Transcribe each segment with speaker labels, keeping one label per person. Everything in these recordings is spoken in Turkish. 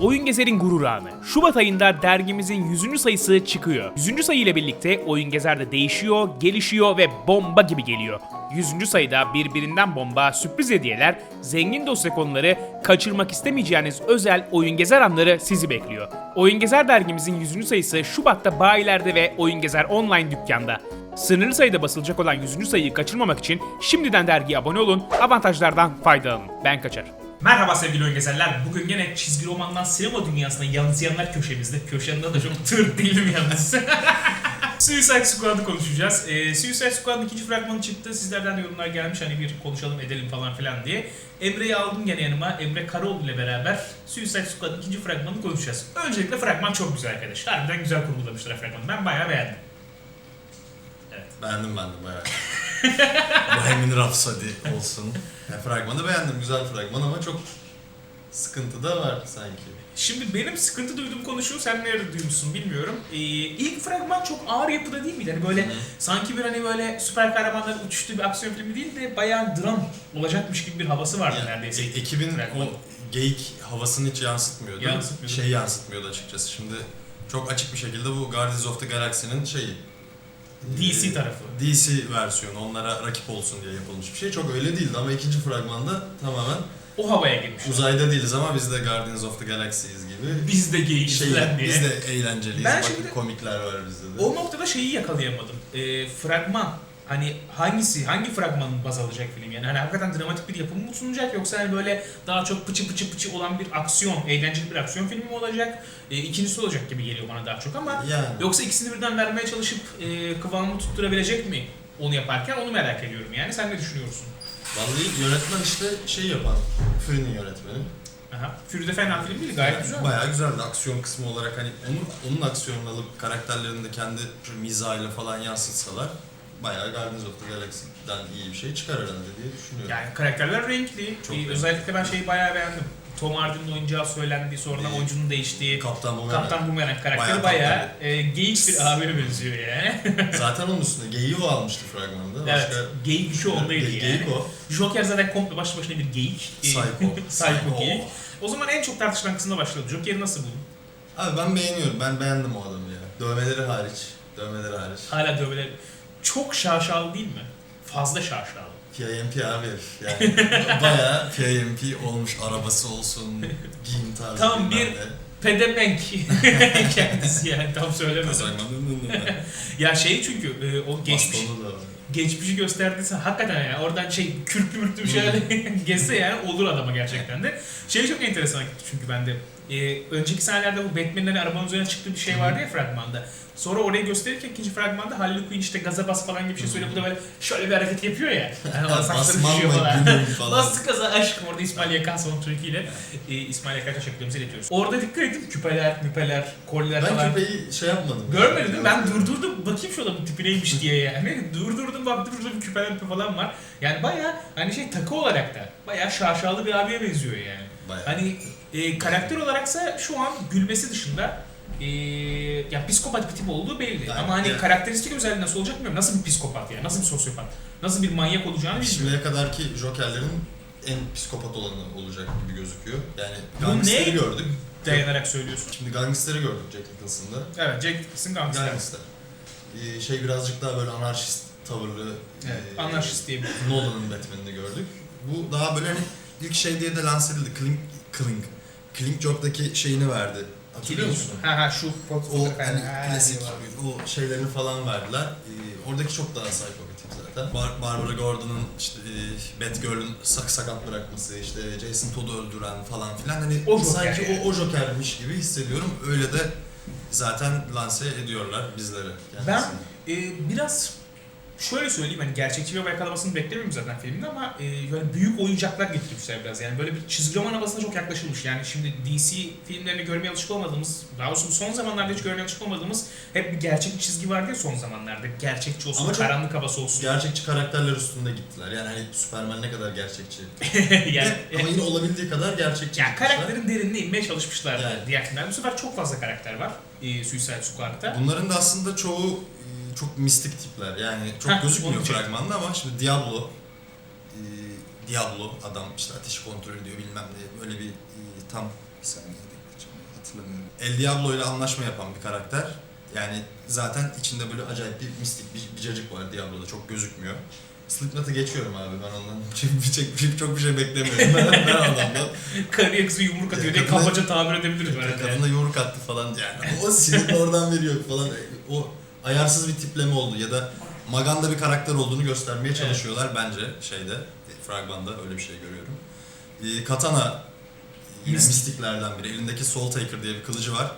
Speaker 1: Oyun Gezer'in gurur anı. Şubat ayında dergimizin 100. sayısı çıkıyor. 100. sayı ile birlikte Oyun Gezer de değişiyor, gelişiyor ve bomba gibi geliyor. 100. sayıda birbirinden bomba, sürpriz hediyeler, zengin dosya konuları, kaçırmak istemeyeceğiniz özel Oyun Gezer anları sizi bekliyor. Oyun Gezer dergimizin 100. sayısı Şubat'ta bayilerde ve Oyun Gezer online dükkanda. Sınırlı sayıda basılacak olan 100. sayıyı kaçırmamak için şimdiden dergiye abone olun, avantajlardan faydalanın. Ben Kaçar.
Speaker 2: Merhaba sevgili oyungezeller. Bugün gene çizgi romandan sinema dünyasına yansıyanlar köşemizde. Köşemde de çok tır değilim yalnız. Suicide Squad'ı konuşacağız. Ee, Suicide Squad'ın ikinci fragmanı çıktı. Sizlerden de yorumlar gelmiş hani bir konuşalım edelim falan filan diye. Emre'yi aldım gene yanıma. Emre Karaoğlu ile beraber Suicide Squad'ın ikinci fragmanını konuşacağız. Öncelikle fragman çok güzel arkadaş. Harbiden güzel kurgulamışlar fragmanı. Ben bayağı beğendim.
Speaker 3: Beğendim ben de bayağı. Bohemian Rhapsody olsun. Yani fragmanı beğendim, güzel fragman ama çok sıkıntı da var sanki.
Speaker 2: Şimdi benim sıkıntı duyduğum konu şu, sen nerede duymuşsun bilmiyorum. Ee, ilk fragman çok ağır yapıda değil miydi? Hani böyle
Speaker 3: Hı.
Speaker 2: sanki bir hani böyle süper kahramanların uçuştuğu bir aksiyon filmi değil de bayağı dram olacakmış gibi bir havası vardı
Speaker 3: Yani
Speaker 2: neredeyse.
Speaker 3: e- ekibin o geyik havasını hiç yansıtmıyordu.
Speaker 2: Yansıtmıyordu.
Speaker 3: Şey yansıtmıyordu açıkçası. Şimdi çok açık bir şekilde bu Guardians of the Galaxy'nin şeyi.
Speaker 2: DC
Speaker 3: e,
Speaker 2: tarafı.
Speaker 3: DC versiyonu onlara rakip olsun diye yapılmış bir şey. Çok öyle değildi ama ikinci fragmanda tamamen
Speaker 2: O havaya girmiş.
Speaker 3: uzayda değiliz ama biz de Guardians of the Galaxy'yiz gibi.
Speaker 2: Biz de
Speaker 3: şey,
Speaker 2: falan diye.
Speaker 3: biz de eğlenceliyiz.
Speaker 2: Ben
Speaker 3: Bakın
Speaker 2: şimdi-
Speaker 3: komikler var bizde de.
Speaker 2: O noktada şeyi yakalayamadım. Ee, fragman hani hangisi, hangi fragmanın baz alacak film yani? Hani hakikaten dramatik bir yapım mı sunacak yoksa hani böyle daha çok pıçı pıçı pıçı olan bir aksiyon, eğlenceli bir aksiyon filmi mi olacak? Ee, ikincisi olacak gibi geliyor bana daha çok ama
Speaker 3: Yani.
Speaker 2: Yoksa ikisini birden vermeye çalışıp e, kıvamını tutturabilecek mi onu yaparken onu merak ediyorum yani. Sen ne düşünüyorsun?
Speaker 3: Vallahi yönetmen işte şey yapan, Fury'nin yönetmeni.
Speaker 2: Aha. Fury de fena film değil gayet güzel.
Speaker 3: Bayağı güzeldi aksiyon kısmı olarak hani onun, onun aksiyonunu alıp karakterlerini de kendi mizahıyla falan yansıtsalar bayağı Guardians of the Galaxy'den iyi bir şey çıkar herhalde diye düşünüyorum.
Speaker 2: Yani karakterler renkli.
Speaker 3: Çok
Speaker 2: Ee, özellikle ben şeyi bayağı beğendim. Tom Hardy'nin oyuncağı söylendi, sonradan
Speaker 3: İyi.
Speaker 2: oyuncunun değiştiği.
Speaker 3: Kaptan Boomerang.
Speaker 2: Kaptan Boomerang karakteri
Speaker 3: Bayağı
Speaker 2: bayağı e, geyik bir abime benziyor yani.
Speaker 3: Zaten onun üstüne geyiği o almıştı fragmanda.
Speaker 2: evet,
Speaker 3: Başka
Speaker 2: geyik bir şey ondaydı
Speaker 3: Ge-
Speaker 2: yani.
Speaker 3: Geyik o.
Speaker 2: Joker zaten komple başlı başına bir geyik. Ee,
Speaker 3: Psycho.
Speaker 2: Psycho geyik. O zaman en çok tartışılan kısımda başlayalım. Joker'i nasıl buldun?
Speaker 3: Abi ben beğeniyorum. Ben beğendim o adamı ya. Dövmeleri hariç. Dövmeleri hariç.
Speaker 2: Hala dövmeleri çok şaşalı değil mi? Fazla şaşalı.
Speaker 3: PIMP abi. Yani bayağı PIMP olmuş arabası olsun, giyim tarzı.
Speaker 2: Tam bir-
Speaker 3: ne.
Speaker 2: Pedemenk kendisi yani tam söylemedim. Ya şey çünkü e, o geçmiş geçmişi gösterdiyse hakikaten yani oradan şey kürklü mürklü bir şeyler geçse yani olur adama gerçekten de. Şey çok enteresan çünkü bende. E, önceki sahnelerde bu Batman'in hani arabanın üzerine çıktığı bir şey vardı ya fragmanda. Sonra orayı gösterirken ikinci fragmanda Harley Quinn işte gaza bas falan gibi bir şey söylüyor. Bu da böyle şöyle bir hareket yapıyor ya. Yani saçları düşüyor falan. Bastı gaza aşkım orada İsmail Yakan soundtrackiyle e, İsmail Yakan teşekkürlerimizi iletiyoruz. Orada dikkat edin küpeler, müpeler, kolyeler
Speaker 3: Ben
Speaker 2: falan.
Speaker 3: köpeği şey yapmadım.
Speaker 2: Görmedin değil mi? Ben durdurdum bakayım şu adamın tipi neymiş diye yani. Durdurdum baktım şurada bir küpeler küpe falan var. Yani baya hani şey takı olarak da baya şaşalı bir abiye benziyor yani.
Speaker 3: Bayağı.
Speaker 2: Hani e, karakter olaraksa şu an gülmesi dışında e, ya psikopat bir tip olduğu belli.
Speaker 3: Aynen.
Speaker 2: Ama hani
Speaker 3: Evet.
Speaker 2: karakteristik özelliği nasıl olacak bilmiyorum. Nasıl bir psikopat yani? Nasıl bir sosyopat? Nasıl bir manyak olacağını bilmiyorum.
Speaker 3: Şimdiye kadarki Joker'lerin en psikopat olanı olacak gibi gözüküyor. Yani gangsteri gördük.
Speaker 2: Dayanarak söylüyorsun.
Speaker 3: Şimdi gangsteri gördük Jack Nicholson'da.
Speaker 2: Evet Jack Nicholson gangster.
Speaker 3: Gangster. Ee, şey birazcık daha böyle anarşist tavırlı.
Speaker 2: Evet,
Speaker 3: ee,
Speaker 2: anarşist diye bir
Speaker 3: Nolan'ın Batman'ini gördük. Bu daha böyle hani ilk şey diye de lanse edildi. Clink, Clink. Clink Joke'daki şeyini verdi. Hatırlıyor musun?
Speaker 2: Ha ha şu
Speaker 3: O hani
Speaker 2: Ha,
Speaker 3: klasik o şeylerini falan verdiler. Ee, oradaki çok daha psikopatik zaten. Bar- Barbara Gordon'ın işte e, Batgirl'ün sak sakat bırakması, işte Jason Todd'u öldüren falan filan hani
Speaker 2: O Joker
Speaker 3: sanki
Speaker 2: yani.
Speaker 3: o, o Joker'miş gibi hissediyorum. Öyle de zaten lanse ediyorlar bizlere.
Speaker 2: Ben
Speaker 3: kendisini.
Speaker 2: e, biraz şöyle söyleyeyim hani gerçekçi bir hava yakalamasını beklemiyorum zaten filmde ama e, böyle büyük oyuncaklar getirmişler biraz yani böyle bir çizgi roman havasına çok yaklaşılmış yani şimdi DC filmlerini görmeye alışık olmadığımız daha doğrusu son zamanlarda hiç görmeye alışık olmadığımız hep bir gerçek çizgi vardı ya son zamanlarda gerçekçi olsun
Speaker 3: Ama
Speaker 2: karanlık havası olsun
Speaker 3: gerçekçi karakterler üstünde gittiler. Yani hani Superman ne kadar gerçekçi.
Speaker 2: yani
Speaker 3: Ama yine olabildiği kadar gerçekçi.
Speaker 2: yani
Speaker 3: gitmişler.
Speaker 2: karakterin derinliğine inmeye çalışmışlar
Speaker 3: Yani.
Speaker 2: diğer filmlerde bu sefer çok fazla karakter var e, Suicide Squad'da
Speaker 3: Bunların da aslında çoğu çok mistik tipler. Yani çok
Speaker 2: Heh,
Speaker 3: gözükmüyor fragmanda ama şimdi Diablo e, Diablo adam işte ateşi kontrol ediyor bilmem ne böyle bir e, tam bir saniye. Hatırlamıyorum. El Diablo ile anlaşma yapan bir karakter. Yani zaten içinde böyle acayip bir mistik bir, bir cacık var Diablo'da çok gözükmüyor. Slipknot'ı geçiyorum abi ben ondan. Bir, çok, bir, çok bir şey beklemiyorum ben, ben adamdan.
Speaker 2: Karıya kızı yumruk atıyor diye kabaca tabir edebiliriz.
Speaker 3: Kadına yumruk attı falan yani. O sinir oradan veriyor falan. O ayarsız bir tipleme oldu ya da Maganda bir karakter olduğunu göstermeye çalışıyorlar bence şeyde. Fragmanda öyle bir şey görüyorum. Ee, Katana yine
Speaker 2: Mistik.
Speaker 3: mistiklerden biri. Elindeki Soul Taker diye bir kılıcı var.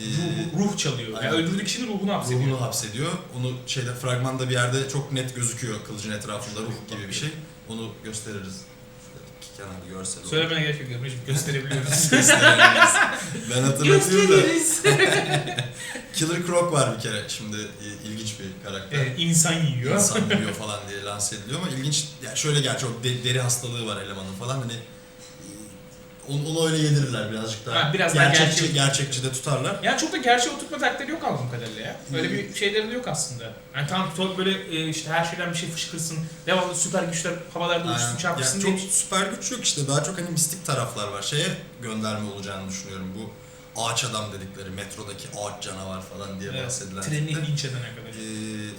Speaker 3: Ee,
Speaker 2: Ruh, ruh çalıyor. Yani
Speaker 3: Aynen.
Speaker 2: öldürdüğü kişinin ruhunu hapsediyor.
Speaker 3: ruhunu hapsediyor. Onu şeyde fragmanda bir yerde çok net gözüküyor kılıcın etrafında ruh gibi bir şey. Onu gösteririz. Kenarda görsel olur.
Speaker 2: Söylemene gerek yok. Emre'cim gösterebiliyoruz.
Speaker 3: Gösteririz. ben hatırlatayım da. Killer Croc var bir kere şimdi ilginç bir karakter.
Speaker 2: evet, insan yiyor.
Speaker 3: İnsan yiyor falan diye lanse ediliyor ama ilginç yani şöyle gerçi o de- deri hastalığı var elemanın falan hani onu, onu öyle yedirirler birazcık daha.
Speaker 2: Ha, biraz daha
Speaker 3: gerçekçi,
Speaker 2: gerçek.
Speaker 3: gerçekçi de tutarlar.
Speaker 2: Yani çok da gerçeğe oturtma taktikleri yok anladığım kadarıyla ya. Öyle bir şeyleri de yok aslında. Yani tamam çok böyle e, işte her şeyden bir şey fışkırsın, devamlı süper güçler havalarda uçsun
Speaker 3: Aynen.
Speaker 2: çarpsın
Speaker 3: Yani
Speaker 2: diye.
Speaker 3: çok süper güç yok işte daha çok hani mistik taraflar var. Şeye gönderme olacağını düşünüyorum bu ağaç adam dedikleri metrodaki ağaç canavar falan diye
Speaker 2: Evet,
Speaker 3: bahsedilen.
Speaker 2: Treni linç edene kadar.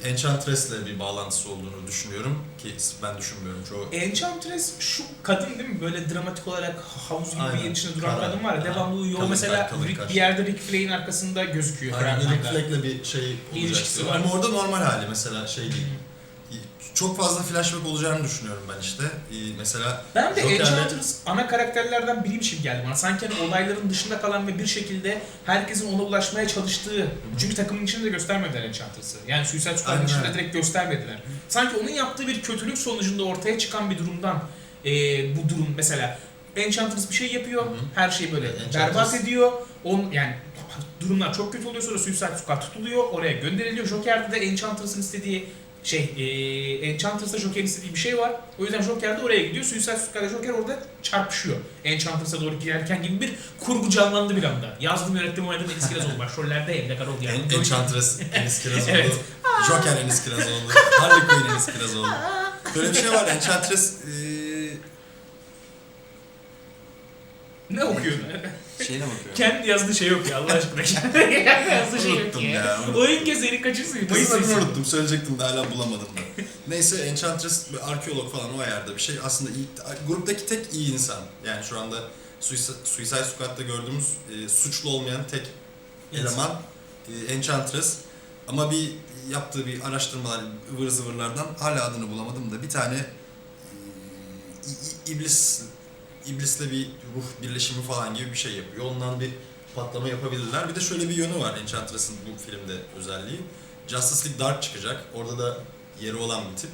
Speaker 3: Ee, Enchantress'le bir bağlantısı olduğunu düşünüyorum ki ben düşünmüyorum çoğu.
Speaker 2: Enchantress şu kadın değil mi? Böyle dramatik olarak havuz gibi bir
Speaker 3: Aynen.
Speaker 2: yerin içinde duran
Speaker 3: Kara.
Speaker 2: kadın var ya. Devamlı uyuyor.
Speaker 3: Kalın
Speaker 2: mesela
Speaker 3: kalın
Speaker 2: Rick, bir yerde Rick Flake'in arkasında gözüküyor.
Speaker 3: Aynen Rick. Flake'le bir şey olacak.
Speaker 2: İlişkisi
Speaker 3: diyorlar.
Speaker 2: var.
Speaker 3: Ama orada normal hali mesela şey değil. Çok fazla flashback olacağını düşünüyorum ben işte. Ee, Mesela
Speaker 2: Ben de
Speaker 3: Joker'le-
Speaker 2: Enchantress ana karakterlerden biriymiş gibi geldi bana. Sanki hani olayların dışında kalan ve bir şekilde herkesin ona ulaşmaya çalıştığı. Çünkü takımın içinde de göstermediler Enchantress'ı. Yani Suicide Squad'ın
Speaker 3: Aynen
Speaker 2: içinde
Speaker 3: öyle.
Speaker 2: direkt göstermediler. Sanki onun yaptığı bir kötülük sonucunda ortaya çıkan bir durumdan e, bu durum mesela Enchantress bir şey yapıyor,
Speaker 3: Hı hı.
Speaker 2: her şeyi böyle
Speaker 3: Enchantress-
Speaker 2: berbat ediyor. On, yani durumlar çok kötü oluyor sonra Suicide Squad tutuluyor, oraya gönderiliyor. Joker'de de Enchantress'ın istediği şey, e, Enchantress'la Joker'in istediği bir şey var. O yüzden Joker de oraya gidiyor. Suicide Squad'la Joker orada çarpışıyor. Enchantress'a doğru giderken gibi bir kurgu canlandı bir anda. Yazdım, yönettim, oynadım Enis Kirazoğlu başrollerde hem de Karol yani.
Speaker 3: En, Enchantress Enis Kirazoğlu,
Speaker 2: Evet.
Speaker 3: Joker Enis Kirazoğlu, Harley Quinn Enis Kirazoğlu. Böyle bir şey var Enchantress ee,
Speaker 2: Ne okuyor?
Speaker 3: Şeyine bakıyorum.
Speaker 2: Kendi yazdığı şey yok ya Allah aşkına. Kendi yazdığı şey yok
Speaker 3: Unuttum
Speaker 2: ya.
Speaker 3: ya.
Speaker 2: Oyun gezeri kaçırsın. Mayıs
Speaker 3: Kızın adını unuttum, söyleyecektim de hala bulamadım da. Neyse Enchantress bir arkeolog falan o ayarda bir şey. Aslında iyi, gruptaki tek iyi insan. Yani şu anda Suicide, Suicide Squad'da gördüğümüz e, suçlu olmayan tek
Speaker 2: İnsan.
Speaker 3: eleman e, Enchantress. Ama bir yaptığı bir araştırmalar, ıvır zıvırlardan hala adını bulamadım da bir tane e, i- i- iblis iblisle bir ruh birleşimi falan gibi bir şey yapıyor. Ondan bir patlama yapabilirler. Bir de şöyle bir yönü var Enchantress'ın bu filmde özelliği. Justice League Dark çıkacak. Orada da yeri olan bir tip.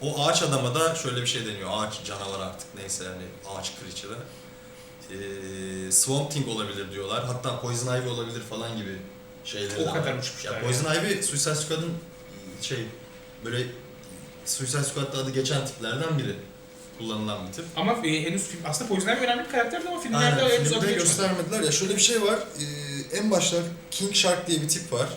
Speaker 3: O ağaç adama da şöyle bir şey deniyor. Ağaç canavar artık neyse yani ağaç creature'a. Ee, Swamp Thing olabilir diyorlar. Hatta Poison Ivy olabilir falan gibi şeyleri
Speaker 2: O kadar uçmuşlar
Speaker 3: Ya. Poison Ivy Suicide Squad'ın şey böyle Suicide Squad'da adı geçen tiplerden biri. Kullanılan bir tip.
Speaker 2: Ama e, henüz film, aslında Poison Ivy önemli bir karakterdi ama filmlerde
Speaker 3: Aynen,
Speaker 2: henüz
Speaker 3: filmde göstermediler. Ya şöyle bir şey var ee, en başlar King Shark diye bir tip var.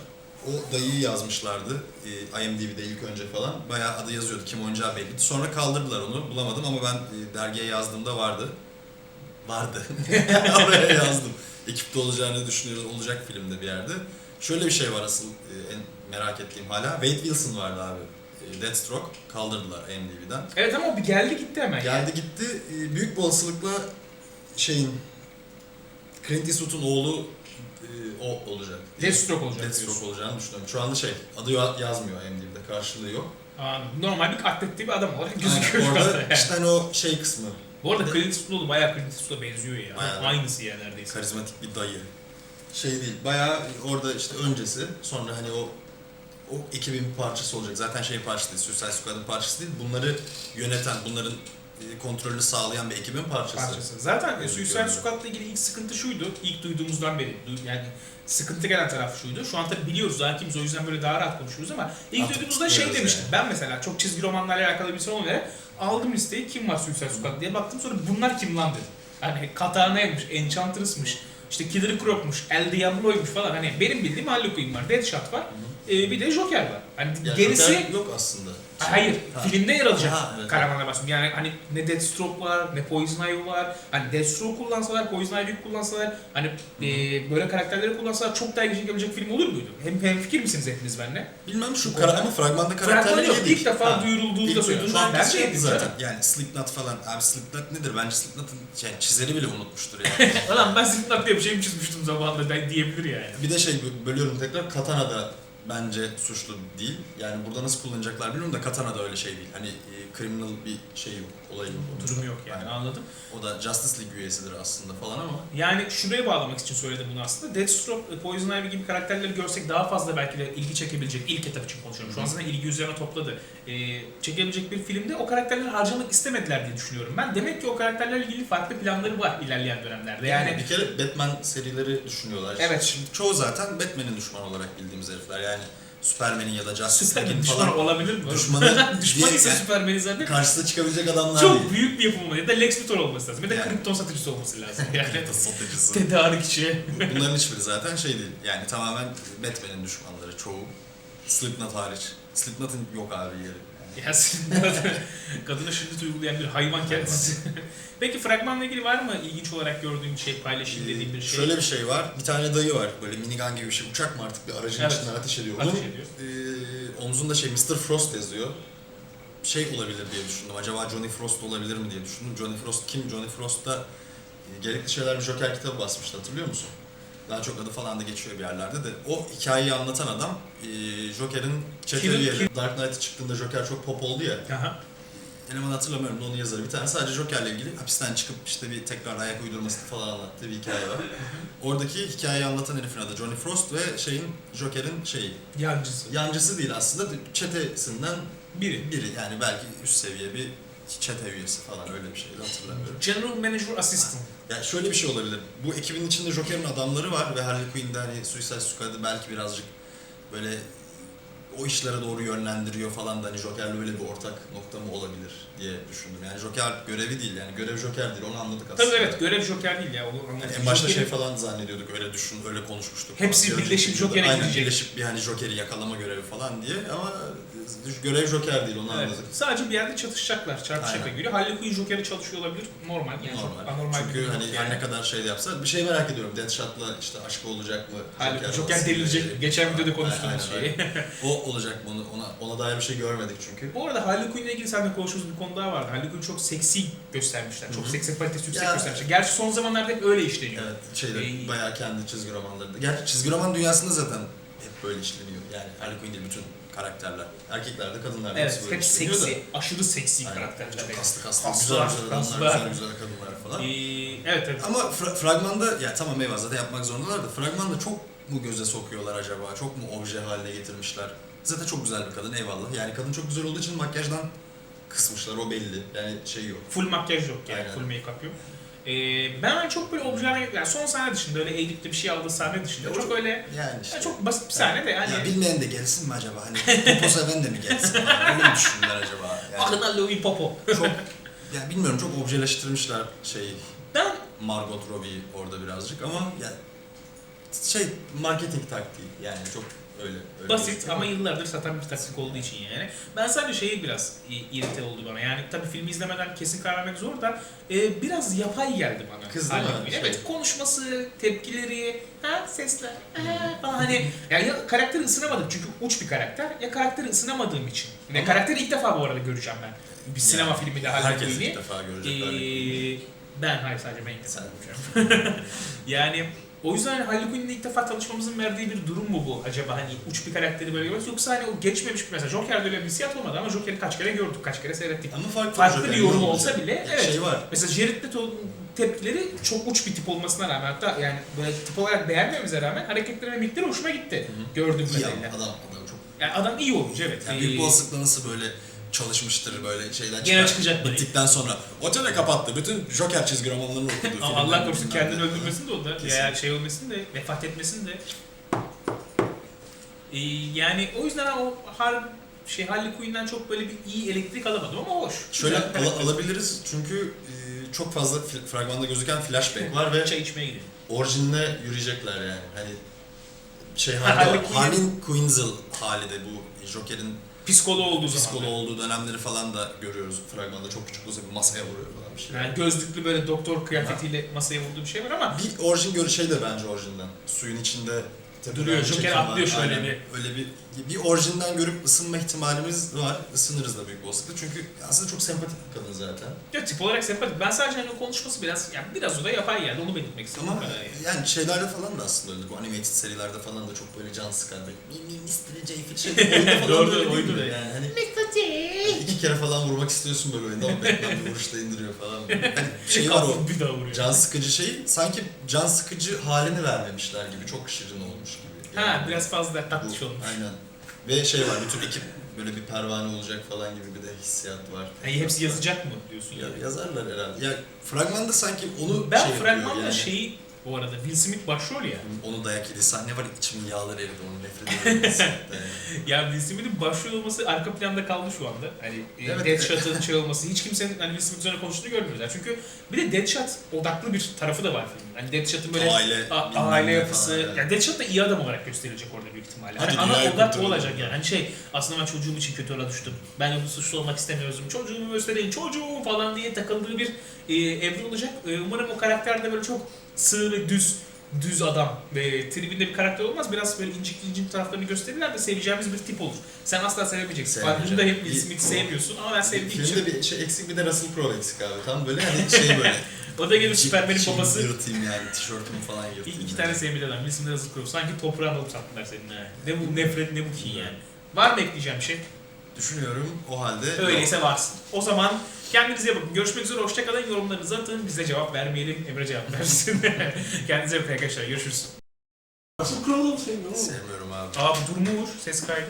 Speaker 3: O dayıyı yazmışlardı ee, IMDb'de ilk önce falan. Bayağı adı yazıyordu kim oynayacağı belliydi. Sonra kaldırdılar onu bulamadım ama ben e, dergiye yazdığımda vardı. Vardı. Oraya yazdım. Ekipte olacağını düşünüyoruz olacak filmde bir yerde. Şöyle bir şey var asıl e, en merak ettiğim hala. Wade Wilson vardı abi. e, Deathstroke kaldırdılar IMDb'den
Speaker 2: Evet ama o bir geldi gitti hemen.
Speaker 3: Geldi gitti. Ee, Büyük bir olasılıkla şeyin Clint Eastwood'un oğlu e, o olacak.
Speaker 2: Deathstroke olacak
Speaker 3: Deathstroke olacağını düşünüyorum. Şu anda şey, adı ya- yazmıyor IMDb'de, karşılığı yok.
Speaker 2: Anladım. Normal bir atlettiği bir adam olarak
Speaker 3: Aynen,
Speaker 2: gözüküyor anda.
Speaker 3: Orada işte hani o şey kısmı,
Speaker 2: Bu arada Clint Eastwood'u bayağı Clint Eastwood'a benziyor ya.
Speaker 3: Bayağı.
Speaker 2: Aynısı ya neredeyse.
Speaker 3: karizmatik bir dayı. Şey değil, bayağı orada işte öncesi, sonra hani o o ekibin bir parçası olacak. Zaten şeyin parçası değil, Suicide Squad'ın parçası değil. Bunları yöneten, bunların e, kontrolünü sağlayan bir ekibin parçası.
Speaker 2: parçası. Zaten e,
Speaker 3: Evet,
Speaker 2: Suicide. Squad'la ilgili ilk sıkıntı şuydu. İlk duyduğumuzdan beri. Yani sıkıntı gelen taraf şuydu. Şu an tabii biliyoruz hakimiz o yüzden böyle daha rahat konuşuyoruz ama ilk
Speaker 3: Artık
Speaker 2: duyduğumuzda şey demiştim.
Speaker 3: yani.
Speaker 2: Ben mesela çok çizgi romanlarla alakalı bir olarak aldım listeyi kim var Suicide Squad diye baktım sonra bunlar kim lan dedim. Hani Katana'ymış, Enchantress'mış, işte Killer Croc'muş, El Diablo'ymuş falan. Hani benim bildiğim Harley Quinn var, Deadshot var. Ee, bir de Joker var. Hani
Speaker 3: Yani
Speaker 2: gerisi
Speaker 3: Joker yok aslında.
Speaker 2: Hayır,
Speaker 3: Ha.
Speaker 2: filmde yer alacak
Speaker 3: Ha, evet.
Speaker 2: kahramanlar bahsediyorum. Yani hani ne Deathstroke var, ne Poison Ivy var. Hani Deathstroke kullansalar, Poison Ivy'yi kullansalar, hani e, böyle karakterleri kullansalar çok daha ilgi çekebilecek film olur muydu? Hem, hem fikir misiniz hepiniz benimle?
Speaker 3: Bilmem şu kara ama fragmanda
Speaker 2: Fragman
Speaker 3: karakterleri
Speaker 2: yok,
Speaker 3: yedik.
Speaker 2: ilk defa
Speaker 3: Ha.
Speaker 2: duyurulduğunda
Speaker 3: İlk
Speaker 2: söylüyorum.
Speaker 3: duyduğunda
Speaker 2: Bence
Speaker 3: şey
Speaker 2: yedik
Speaker 3: zaten. Yani Slipknot falan. Abi Slipknot nedir? Bence Slipknot'un yani çizeri bile unutmuştur yani.
Speaker 2: Ulan ben Slipknot diye bir şey mi çizmiştim zamanında de- diyebilir yani.
Speaker 3: bir de şey bö- bölüyorum tekrar. Katana da bence suçlu değil. Yani burada nasıl kullanacaklar bilmiyorum da Katana da öyle şey değil. Hani e, criminal bir şey yok, olayı yok.
Speaker 2: Durum yok yani
Speaker 3: Aynen.
Speaker 2: anladım.
Speaker 3: O da Justice League üyesidir aslında falan ama
Speaker 2: Yani şuraya bağlamak için söyledim bunu aslında. Deathstroke, Poison Ivy gibi karakterleri görsek daha fazla belki de ilgi çekebilecek, ilk etap için konuşuyorum. Şu an zaten ilgi üzerine topladı. Ee, çekebilecek bir filmde o karakterleri harcamak istemediler diye düşünüyorum ben. Demek ki o karakterlerle ilgili farklı planları var ilerleyen dönemlerde.
Speaker 3: yani,
Speaker 2: Yani
Speaker 3: bir kere Batman serileri düşünüyorlar.
Speaker 2: Evet.
Speaker 3: Şimdi çoğu zaten Batman'in düşmanı olarak bildiğimiz herifler. Yani Superman'in ya da Justice League'in
Speaker 2: düşman
Speaker 3: falan
Speaker 2: olabilir mi?
Speaker 3: düşmanı
Speaker 2: Düşmanıysa
Speaker 3: diye-
Speaker 2: Süpermen'i zaten
Speaker 3: karşısına çıkabilecek adamlar
Speaker 2: çok
Speaker 3: değil.
Speaker 2: büyük bir yapım olmalı. Ya da Lex Luthor olması lazım. Ya da
Speaker 3: Yani.
Speaker 2: Krypton satıcısı olması lazım. Yani
Speaker 3: satıcısı.
Speaker 2: tedarikçi.
Speaker 3: Bunların hiçbiri zaten şey değil. Yani tamamen Batman'in düşmanları çoğu. Slipknot hariç. Slipknot'un yok abi yeri.
Speaker 2: Ya kadına şiddet uygulayan bir hayvan kendisi. Peki fragmanla ilgili var mı ilginç olarak gördüğün bir şey, paylaşayım dediğin bir şey?
Speaker 3: Şöyle bir şey var. Bir tane dayı var. Böyle minigun gibi bir şey. Uçak mı artık bir aracın
Speaker 2: Evet.
Speaker 3: içinden ateş ediyor.
Speaker 2: Ateş
Speaker 3: Onun
Speaker 2: ediyor.
Speaker 3: e, omzunda şey Mr. Frost yazıyor. Şey olabilir diye düşündüm. Acaba Johnny Frost olabilir mi diye düşündüm. Johnny Frost kim? Johnny Frost'ta e, gerekli şeyler bir Joker kitabı basmıştı hatırlıyor musun? Daha çok adı falan da geçiyor bir yerlerde de. O hikayeyi anlatan adam e, Joker'in çete
Speaker 2: Kim-
Speaker 3: üyeleri. Dark Knight'ı çıktığında Joker çok pop oldu ya.
Speaker 2: Aha.
Speaker 3: Elemanı hatırlamıyorum da onun yazarı. Bir tane sadece Joker'le ilgili hapisten çıkıp işte bir tekrar ayak uydurmasını falan anlattığı bir hikaye var. Oradaki hikayeyi anlatan herifin adı Johnny Frost ve şeyin Joker'in şeyi.
Speaker 2: Yancısı.
Speaker 3: Yancısı değil aslında çetesinden
Speaker 2: Biri.
Speaker 3: biri. Yani belki üst seviye bir çete üyesi falan öyle bir şeydi hatırlamıyorum.
Speaker 2: General Manager Assistant.
Speaker 3: Yani şöyle bir şey olabilir. Bu ekibin içinde Joker'in adamları var ve Harley Quinn'de hani Suicide Squad'ı belki birazcık böyle o işlere doğru yönlendiriyor falan da hani Joker'le öyle bir ortak nokta mı olabilir diye düşündüm. Yani Joker görevi değil yani görev Joker değil onu anladık aslında.
Speaker 2: Tabii evet görev Joker değil ya. Onu
Speaker 3: Yani
Speaker 2: anladım.
Speaker 3: en başta şey
Speaker 2: Joker'in-
Speaker 3: falan zannediyorduk öyle düşün öyle konuşmuştuk.
Speaker 2: Hepsi
Speaker 3: falan. Bir
Speaker 2: birleşip. Joker'e
Speaker 3: Aynen,
Speaker 2: gidecek.
Speaker 3: birleşip bir hani Joker'i yakalama görevi falan diye ama görev Joker değil onu
Speaker 2: Evet.
Speaker 3: anladık.
Speaker 2: Sadece bir yerde çatışacaklar. Çarpışacak geliyor. Harley Quinn Joker'i çalışıyor olabilir. Normal. Yani çok
Speaker 3: Normal.
Speaker 2: anormal bir
Speaker 3: Çünkü
Speaker 2: durum
Speaker 3: hani
Speaker 2: yok
Speaker 3: her
Speaker 2: yani.
Speaker 3: ne kadar şey yapsa bir şey merak ediyorum. Deathshot'la işte aşkı olacak mı?
Speaker 2: Harley Joker,
Speaker 3: arasında
Speaker 2: delirecek.
Speaker 3: bir-
Speaker 2: Geçen videoda konuştuğumuz şey.
Speaker 3: O olacak mı? Ona, ona dair bir şey görmedik çünkü.
Speaker 2: Bu arada Harley Quinn'le ilgili seninle konuştuğumuz bir konu daha vardı. Quinn çok seksi göstermişler. Çok seksi kalitesi yüksek
Speaker 3: Ya-
Speaker 2: göstermişler. Gerçi son zamanlarda hep öyle işleniyor.
Speaker 3: Evet, şeyde
Speaker 2: Ee,
Speaker 3: bayağı kendi çizgi romanlarında. Gerçi çizgi roman dünyasında zaten hep böyle işleniyor. Yani Harley Quinn değil bütün karakterler. Erkekler de kadınlar da
Speaker 2: Evet,
Speaker 3: hepsi böyle
Speaker 2: hep
Speaker 3: işleniyor da.
Speaker 2: seksi, aşırı seksi
Speaker 3: Aynen.
Speaker 2: karakterler.
Speaker 3: Çok
Speaker 2: yani.
Speaker 3: kaslı kaslı,
Speaker 2: Kaslılar,
Speaker 3: güzel güzel adamlar, güzel güzel kadınlar falan.
Speaker 2: Ee, evet evet.
Speaker 3: Ama fra- fragmanda, ya tamam eyvallah zaten yapmak zorundalar da fragmanda çok mu göze sokuyorlar acaba? Çok mu obje haline getirmişler? Zaten çok güzel bir kadın eyvallah. Yani kadın çok güzel olduğu için makyajdan kısmışlar o belli. Yani şey yok.
Speaker 2: Full makyaj yok yani,
Speaker 3: Aynen.
Speaker 2: full make-up yok. Ee, ben hani çok böyle objeler, yani son sahne dışında öyle eğilip de bir şey aldığı sahne dışında
Speaker 3: Ya
Speaker 2: çok
Speaker 3: çok-
Speaker 2: öyle
Speaker 3: Yani işte.
Speaker 2: yani çok basit bir sahne de yani
Speaker 3: Ya bilmeyen de gelsin mi acaba? Hani popo seven de mi gelsin? falan. Öyle mi düşündüler acaba? Yani
Speaker 2: Akına Louis Popo.
Speaker 3: çok, ya bilmiyorum çok objeleştirmişler şey
Speaker 2: Ben
Speaker 3: Margot Robbie'yi orada birazcık ama ya şey marketing taktiği yani çok öyle. öyle
Speaker 2: basit ama yıllardır satan bir taktik olduğu için yani. Ben sadece şeyi biraz irite oldu bana. Yani tabii filmi izlemeden kesin karar vermek zor da e, biraz yapay geldi bana.
Speaker 3: Kız değil mi?
Speaker 2: Harley Quinn.
Speaker 3: Şey.
Speaker 2: Evet konuşması, tepkileri, ha sesler ha, falan hani yani ya karakteri ısınamadım çünkü uç bir karakter ya karakteri ısınamadığım için. Ve
Speaker 3: Ama-
Speaker 2: karakteri ilk defa bu arada göreceğim ben. Bir sinema
Speaker 3: Yani
Speaker 2: filminde
Speaker 3: Herkes ilk defa görecek.
Speaker 2: Ee, ben hayır sadece ben ilk defa göreceğim. yani o yüzden hani Harley Quinn'le ilk defa tanışmamızın verdiği bir durum mu bu acaba hani uç bir karakteri böyle görüyoruz yoksa hani o geçmemiş bir mesela Joker'de öyle bir hissiyat olmadı ama Joker'i kaç kere gördük kaç kere seyrettik.
Speaker 3: Ama farklı,
Speaker 2: Farklı bir yorum olsa bile evet.
Speaker 3: Şey var.
Speaker 2: Mesela Jared Leto'nun tepkileri çok uç bir tip olmasına rağmen hatta yani böyle tip olarak beğenmemize rağmen hareketleri ve mimikleri hoşuma gitti
Speaker 3: Hı hı.
Speaker 2: gördüğüm
Speaker 3: İyi
Speaker 2: kadarıyla.
Speaker 3: ama adam, adam çok.
Speaker 2: Yani adam iyi oyuncu evet.
Speaker 3: Yani büyük olasılıkla nasıl böyle çalışmıştır böyle şeyler
Speaker 2: Gene çıkacak.
Speaker 3: Bittikten sonra otele kapattı. Bütün Joker çizgi romanlarını okudu.
Speaker 2: Ama Allah korusun kendini öldürmesin de o da
Speaker 3: Kesin.
Speaker 2: veya şey olmasın da vefat etmesin de. Ee, yani o yüzden o har şey Harley Quinn'den çok böyle bir iyi elektrik alamadım ama hoş.
Speaker 3: Şöyle ala- alabiliriz çünkü e, çok fazla fragmanda gözüken flashback var ve
Speaker 2: çay içmeye gidelim.
Speaker 3: orijinine yürüyecekler yani. Hani şey
Speaker 2: Ha,
Speaker 3: halde
Speaker 2: Harley. Quinn-
Speaker 3: Harley Quinzel hali de bu Joker'in
Speaker 2: Psikoloğu olduğu zaman.
Speaker 3: psikolo olduğu dönemleri falan da görüyoruz fragmanda. Çok küçük olsa bir masaya vuruyor falan bir şey.
Speaker 2: Yani gözlüklü böyle doktor kıyafetiyle masaya vurduğu bir şey var ama
Speaker 3: Bir orijin görüşü de bence orijinden. Suyun içinde
Speaker 2: Duruyor, Joker atlıyor şöyle
Speaker 3: Aynen.
Speaker 2: bir.
Speaker 3: Öyle bir bir orijinden görüp ısınma ihtimalimiz var. Isınırız da büyük olasılıkla. Çünkü aslında çok sempatik bir kadın zaten.
Speaker 2: ya tip olarak sempatik. Ben sadece hani o konuşması biraz yani biraz o da yapay geldi onu belirtmek istedim.
Speaker 3: Ama
Speaker 2: yani.
Speaker 3: yani şeylerde falan da aslında öyle. Bu animated serilerde falan da çok böyle can sıkan. Böyle "Mi- mi- Mr. J falan
Speaker 2: Doğru,
Speaker 3: da öyle
Speaker 2: oyunda
Speaker 3: değil
Speaker 2: da.
Speaker 3: mi? Yani hani iki kere falan vurmak istiyorsun böyle oyunda ama Batman bir vuruşta indiriyor falan. Böyle. Hani şey var o.
Speaker 2: Bir daha vuruyor.
Speaker 3: Can sıkıcı şey sanki can sıkıcı halini vermemişler gibi çok şirin olmuş gibi.
Speaker 2: Ha biraz fazla
Speaker 3: bu-
Speaker 2: tatlış olmuş.
Speaker 3: Aynen. Ve şey var bütün ekip böyle bir pervane olacak falan gibi bir de hissiyat var.
Speaker 2: Yani hepsi yazacak mı diyorsun
Speaker 3: Ya,
Speaker 2: yani.
Speaker 3: yazarlar herhalde. Ya fragmanda sanki onu
Speaker 2: Ben
Speaker 3: şey
Speaker 2: fragmanda
Speaker 3: yani.
Speaker 2: şeyi bu arada Will Smith başrol ya.
Speaker 3: Onu dayak yediği sahne var içimin yağları eridi onu nefret ediyorum.
Speaker 2: Ya Will Smith'in başrol olması arka planda kaldı şu anda. Hani e,
Speaker 3: Evet.
Speaker 2: Deadshot'ın şey olması hiç kimsenin hani Will Smith üzerine konuştuğunu görmüyoruz. Çünkü bir de Deadshot odaklı bir tarafı da var filmin. Hani Deadshot'ın böyle
Speaker 3: Aile,
Speaker 2: a- aile yapısı.
Speaker 3: falan, evet.
Speaker 2: Yani Deadshot da iyi adam olarak gösterilecek orada büyük ihtimalle.
Speaker 3: Hadi
Speaker 2: Hani ana odak o olacak yani. Hani şey aslında ben çocuğum için kötü yola düştüm. Ben onu suçlu olmak istemiyorum. Çocuğumu göstereyim çocuğum falan diye takıldığı bir e, evren olacak. E, umarım o karakter de böyle çok sığ ve düz düz adam ve tribinde bir karakter olmaz. Biraz böyle incik incik taraflarını gösterirler de seveceğimiz bir tip olur. Sen asla sevemeyeceksin. Bak bunda hep Will Smith'i sevmiyorsun ama ben sevdiğim için.
Speaker 3: Filmde bir şey eksik bir de Russell Crowe eksik abi. Tam böyle hani şey böyle.
Speaker 2: O da gelir Superman'in
Speaker 3: Şeyimi
Speaker 2: babası.
Speaker 3: Yırtayım yani tişörtümü falan yırtayım.
Speaker 2: İki, iki tane sevgili adam. Will Smith'e Russell Crowe. Sanki toprağını alıp sattılar senin. Ne bu nefret ne bu kin yani. Var mı ekleyeceğim şey?
Speaker 3: Düşünüyorum o halde.
Speaker 2: Öyleyse varsın. O zaman kendinize bakın. Görüşmek üzere. Hoşçakalın. Yorumlarınızı atın. Bize cevap vermeyelim. Emre cevap versin. kendinize bakın arkadaşlar. Görüşürüz.
Speaker 4: Crowe'u mu sevmiyorum?
Speaker 3: Sevmiyorum abi.
Speaker 2: Aa bu durumu vur. Ses kaydı.